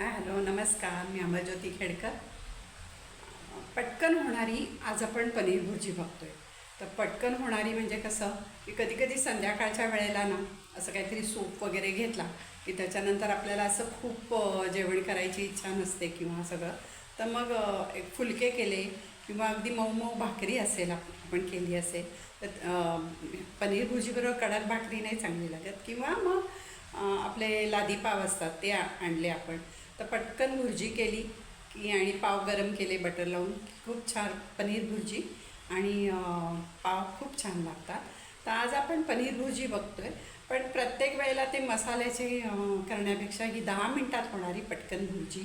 Hi hello नमस्कार मी अमरज्योती खेडकर. पटकन होणारी आज आपण पनीर भुर्जी बघतोय. तर पटकन होणारी म्हणजे कसं की कधी कधी संध्याकाळच्या वेळेला ना असं काहीतरी सूप वगैरे घेतला की त्याच्यानंतर आपल्याला असं खूप जेवण करायची इच्छा नसते किंवा सगळं. तर मग एक फुलके केले किंवा अगदी मऊ मऊ भाकरी असेल आपण केली असेल तर पनीर भुर्जीबरोबर कडक भाकरी नाही चांगली लागत. किंवा मग आपले लादी पाव असतात ते आणले आपण. तर पटकन भुर्जी केली की आणि पाव गरम केले बटर लावून. खूप छान पनीर भुर्जी आणि पाव खूप छान लागतात. तर आज आपण पनीर भुर्जी बघतो आहे पण प्रत्येक वेळेला ते मसाल्याचे करण्यापेक्षा ही दहा मिनटात होणारी पटकन भुर्जी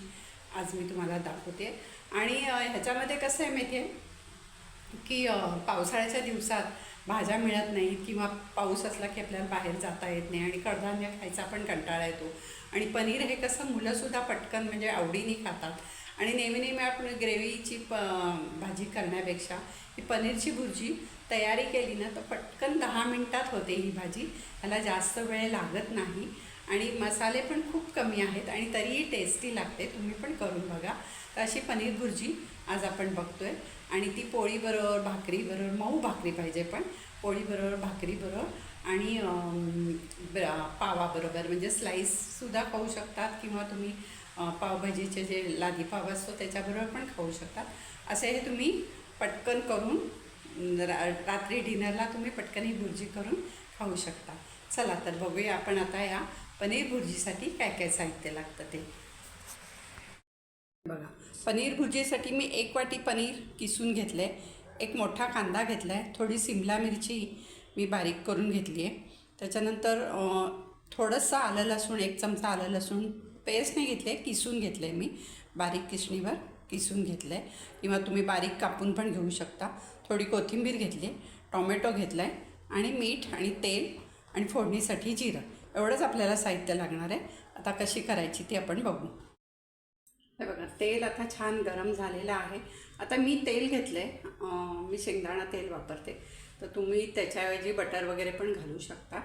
आज मी तुम्हाला दाखवते. आणि ह्याच्यामध्ये कसं आहे माहिती आहे की पावसाळ्याच्या दिवसात भाज्या मिळत नाहीत किंवा पाऊस असला की आपल्याला बाहेर जाता येत नाही आणि कडधान्य खायचा पण कंटाळा येतो. आणि पनीर हे कसं मुलंसुद्धा पटकन म्हणजे आवडीने खातात. आणि नेहमी नेहमी आपण ग्रेव्हीची प भाजी करण्यापेक्षा ही पनीरची भुर्जी तयारी केली ना तर पटकन दहा मिनटात होते ही भाजी. ह्याला जास्त वेळ लागत नाही आणि मसाले पण खूप कमी आहेत आणि तरीही टेस्टी लागते तुम्ही पण करून बघा. तर अशी पनीर भुर्जी आज आपण बघतोय. आणि ती पोळीबरोबर भाकरीबरोबर मऊ भाकरी पाहिजे पण. पोळीबरोबर भाकरीबरोबर आणि पावाबरोबर. म्हणजे स्लाईससुद्धा खाऊ शकतात किंवा तुम्ही पावभाजीचे जे लादी पाव असतो त्याच्याबरोबर पण खाऊ शकतात. असे हे तुम्ही पटकन करून रा रात्री डिनरला तुम्ही पटकन ही भुर्जी करून खाऊ शकता. चला तर बघूया आपण आता या पनीर भुर्जीसाठी काय काय साहित्य लागतं ते. बघा. पनीर भुर्जीसाठी मी एक वाटी पनीर किसून घेतलं आहे एक मोठा कांदा घेतला आहे थोडी सिमला मिरची मी बारीक करून घेतली आहे. त्याच्यानंतर थोडंसं आलं लसूण एक चमचा आलं लसूण पेस्ट नाही घेतले किसून घेतलं आहे मी. बारीक किसणीवर किसून घेतलं आहे किंवा तुम्ही बारीक कापून पण घेऊ शकता. थोडी कोथिंबीर घेतली आहे टॉमॅटो घेतला आहे आणि मीठ आणि तेल आणि फोडणीसाठी जिरं. एवढंच आपल्याला साहित्य लागणार आहे. आता कशी करायची ती आपण बघू. हे बघा तेल आता छान गरम झालेलं आहे. आता मी तेल घेतलं आहे मी शेंगदाणा तेल वापरते. तर तुम्ही त्याच्याऐवजी बटर वगैरे पण घालू शकता.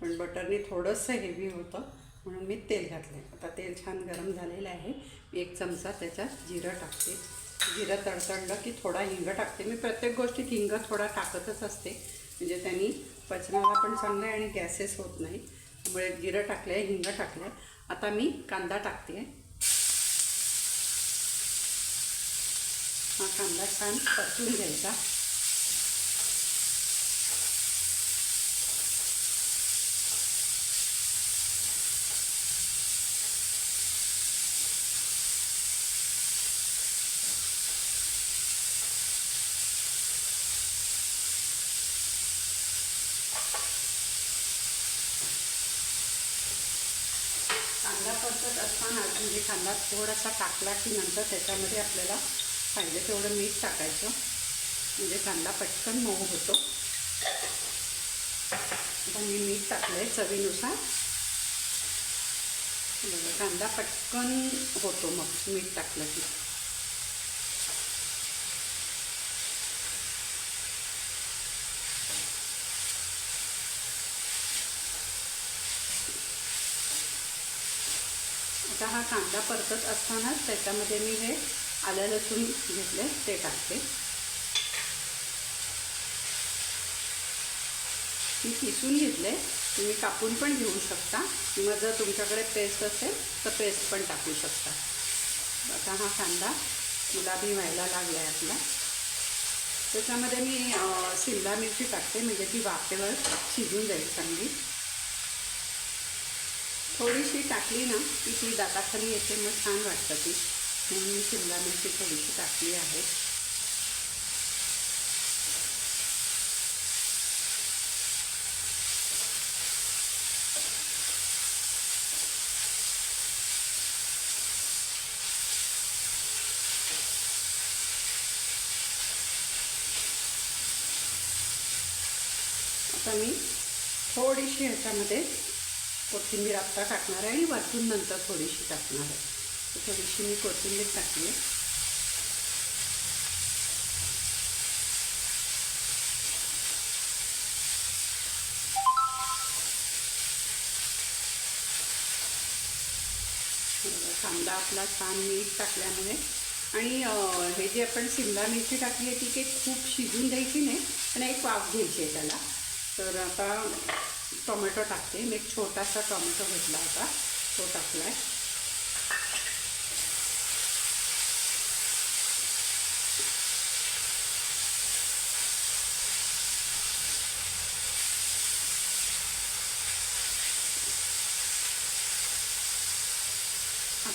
पण बटरने थोडंसं हेवी होतं म्हणून मी तेल घातलं आहे आता तेल छान गरम झालेलं आहे. मी एक चमचा त्याच्यात जिरं टाकते. जिरं तडतडलं की थोडा हिंग टाकते. मी प्रत्येक गोष्टीत हिंग थोडा टाकतच असते. म्हणजे त्यांनी पचनाला पण चांगलं आहे आणि गॅसेस होत नाही. त्यामुळे जिरं टाकलं आहे हिंग टाकलं आहे आता मी कांदा टाकते. हा कांदा छान परतून घ्यायचा. कांदा परतत असताना म्हणजे कांदा थोडासा टाकला की नंतर त्याच्यामध्ये आपल्याला पाहिजे तेवढं मीठ टाकायचं. म्हणजे कांदा पटकन मऊ होतो. आता मी मीठ टाकलं आहे चवीनुसार. बघा कांदा पटकन होतो मग मीठ टाकलं की आता हा कांदा परतत असतानाच त्याच्यामध्ये मी हे आलं लसूण घेतले ते टाकते. मी किसून घेतले तुम्ही कापून पण घेऊ शकता. किंवा जर तुमच्याकडे पेस्ट असेल तर पेस्ट पण टाकू शकता. आता हा कांदा गुलाबी व्हायला लागला आहे आपला. त्याच्यामध्ये मी शिमला मिरची टाकते म्हणजे ती वाफेवर शिजून जाईल चांगली. थोडीशी टाकली ना की ती दाताखाली येते मग छान वाटतं ती. मी शिमला मिरची थोडीशी टाकली आहे. आता मी थोडीशी ह्याच्यामध्ये कोथिंबीर आत्ता टाकणार आहे आणि वरतून नंतर थोडीशी टाकणार आहे. थोडीशी मी कोथिंबीर टाकली. आहे कांदा आपला छान मीठ टाकल्यामुळे. आणि हे जे आपण शिमला मिरची टाकली आहे ती काही खूप शिजून द्यायची नाही पण एक वाफ घ्यायची आहे त्याला. तर आता टोमॅटो टाकते. मी एक छोटासा टोमॅटो घेतला होता. तो टाकला आहे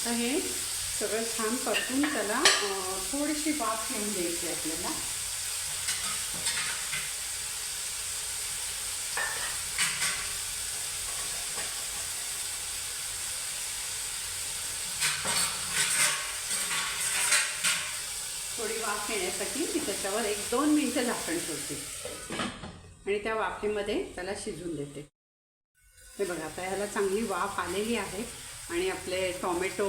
आता हे सगळं छान परतून त्याला थोडीशी वाफ घेऊन द्यायची आपल्याला. थोडी वाफ येण्यासाठी मी त्याच्यावर एक दोन मिनटं झाकण ठेवते. आणि त्या वाफेमध्ये त्याला शिजून देते. हे बघा आता ह्याला चांगली वाफ आलेली आहे. आणि आपले टॉमॅटो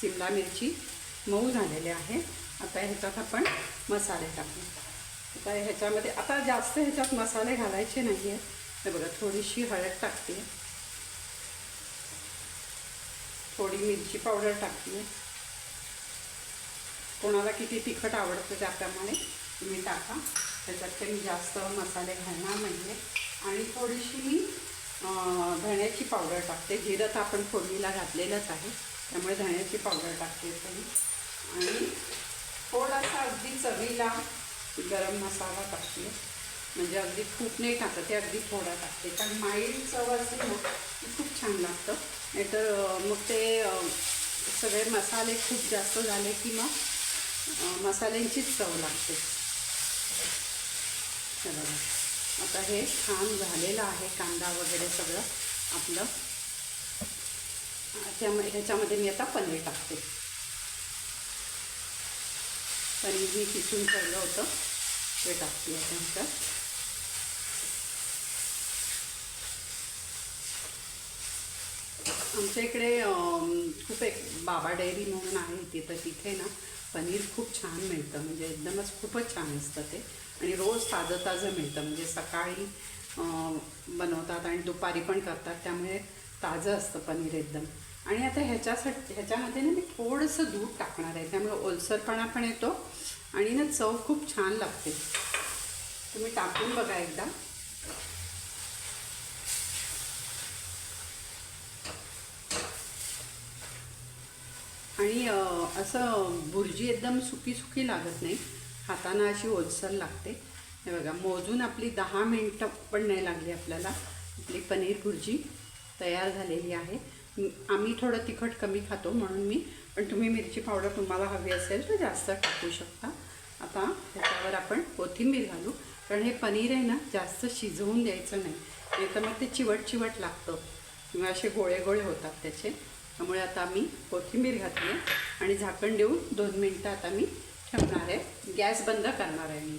सिमला मिरची मऊ झालेले आहे. आता ह्याच्यात आपण मसाले टाकू. आता ह्याच्यामध्ये आता जास्त ह्याच्यात मसाले घालायचे नाही आहेत तर बघा थोडीशी हळद टाकते. थोडी मिरची पावडर टाकते. कोणाला किती तिखट आवडतं त्याप्रमाणे तुम्ही टाका. त्याच्यात काही जास्त मसाले घालणार नाही आहे आणि थोडीशी मी धण्याची पावडर टाकते. जिरं तर आपण फोडणीला घातलेलंच आहे. त्यामुळे धण्याची पावडर टाकते थोडी आणि थोडासा अगदी चवीला गरम मसाला टाकते. म्हणजे अगदी खूप नाही टाकत ते अगदी थोडा टाकते. कारण माईल्ड चव असेल ना खूप छान लागतं. नाहीतर मग ते सगळे मसाले खूप जास्त झाले की मग मसाल्यांचीच चव लागते. चला आता हे छान झालेलं आहे कांदा वगैरे सगळं आपलं. त्यामुळे ह्याच्यामध्ये मी आता पनीर टाकते. पनीर मी किसून ठेवलं होतं. ते टाकते आता आमच्या इकडे खूप एक बाबा डेअरी म्हणून आहे तिथं तिथे ना पनीर खूप छान मिळतं. म्हणजे एकदमच खूपच छान असतं ते. आणि रोज ताजं ताजं मिळतं. म्हणजे सकाळी बनवतात आणि दुपारी पण करतात. त्यामुळे ताजं असतं पनीर एकदम. आणि आता ह्याच्यासाठी ह्याच्यामध्ये ना मी थोडंसं दूध टाकणार आहे. त्यामुळे ओलसरपणा पण येतो आणि ना चव खूप छान लागते. तुम्ही टाकून बघा एकदा. आणि असं भुर्जी एकदम सुकी सुकी लागत नाही. हाताना अशी ओलसर लागते. हे बघा मोजून आपली दहा मिनटं पण नाही लागली आपल्याला. आपली पनीर भुर्जी तयार झालेली आहे. आम्ही थोडं तिखट कमी खातो म्हणून मी पण तुम्ही मिरची पावडर तुम्हाला हवी असेल तर जास्त टाकू शकता. आता ह्याच्यावर आपण कोथिंबीर घालू. कारण हे पनीर आहे ना जास्त शिजवून द्यायचं नाही. नाही तर मग ते चिवट चिवट लागतं. किंवा असे गोळे गोळे होतात त्याचे. त्यामुळे आता मी कोथिंबीर घातली आहे. आणि झाकण देऊन दोन मिनटं आता मी ठेवणार आहे. गॅस बंद करणार आहे मी.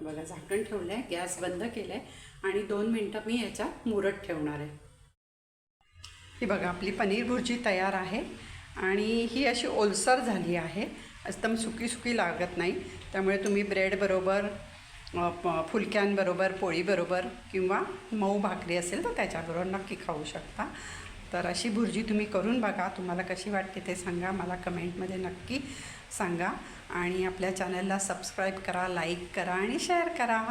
बघा झाकण ठेवलं आहे गॅस बंद केलं आहे आणि दोन मिनटं मी याच्यात मुरत ठेवणार आहे. ही बघा आपली पनीर भुर्जी तयार आहे आणि ही अशी ओलसर झाली आहे. एकदम सुकी सुकी लागत नाही. त्यामुळे तुम्ही ब्रेडबरोबर फुलक्यांबरोबर पोळीबरोबर किंवा मऊ भाकरी असेल तर त्याच्याबरोबर नक्की खाऊ शकता. तर अशी भुर्जी तुम्ही करून बघा. तुम्हाला कशी वाटते ते सांगा. मला कमेंटमध्ये नक्की सांगा आणि आपल्या चॅनलला सबस्क्राईब करा लाईक करा आणि शेअर करा.